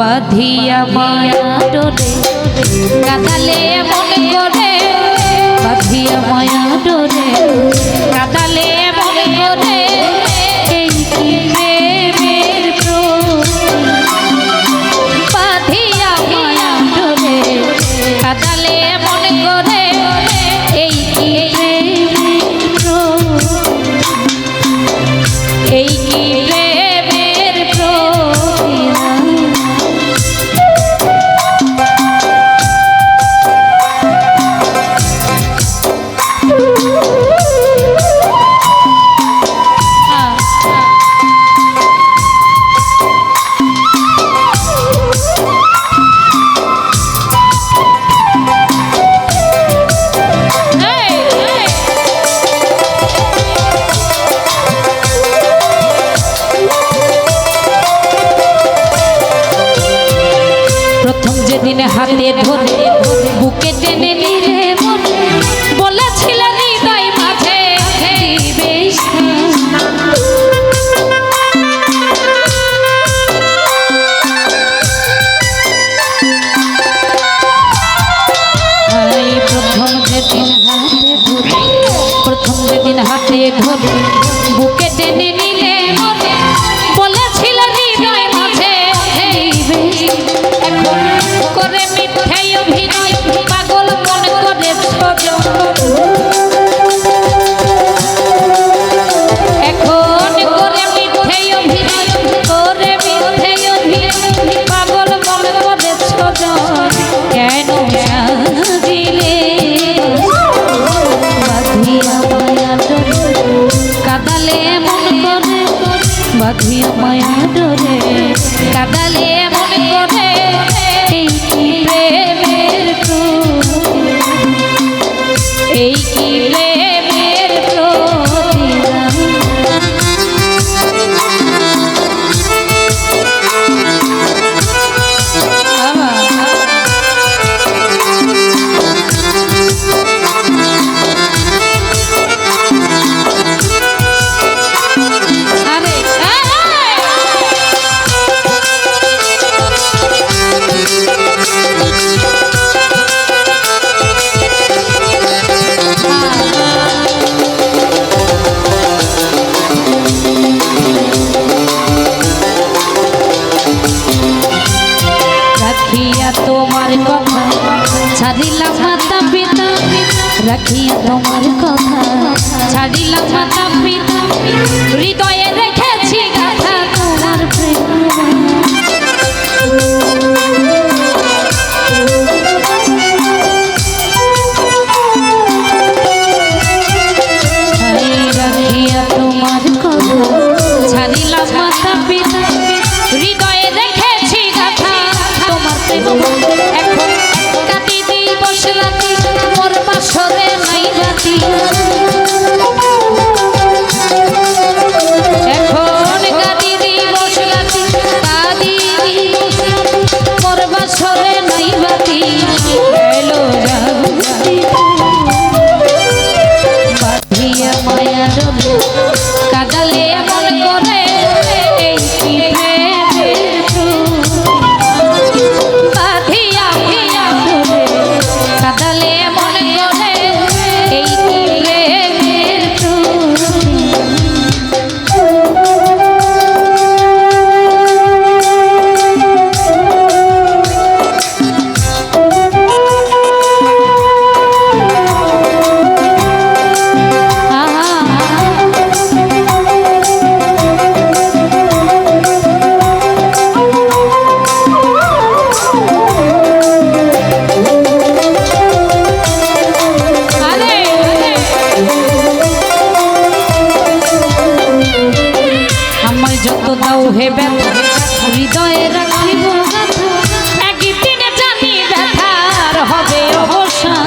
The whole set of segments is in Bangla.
বাধিয়া মায়া ডোরে কাঁদালে মনে করে। বাধিয়া মায়া ডোরে কাঁদালে মনে করে। হাতে ধরে বুকে টেনে নিরে বলেছিল হৃদয় মাঝে প্রথম যেদিন হাতে ধরে প্রথম যেদিন হাতে ধরে বুকে টেনে নিলে বাধিয়া মায়া ডরে কাদালে মন করে এই এই ছাড়িলাম মাতা পিতা রাখিয়া তোমার কথা। ছাড়িলাম মাতা পিতা হৃদয়ে যত দাও হে ব্যথা হৃদয়ে রাখিব। একদিন জানি ব্যথার হবে অবসান।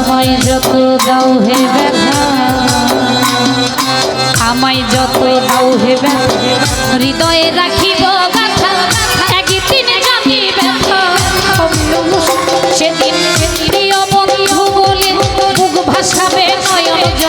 আমায় যত দাও, হে ব্যথা। হৃদয়ে রাখিব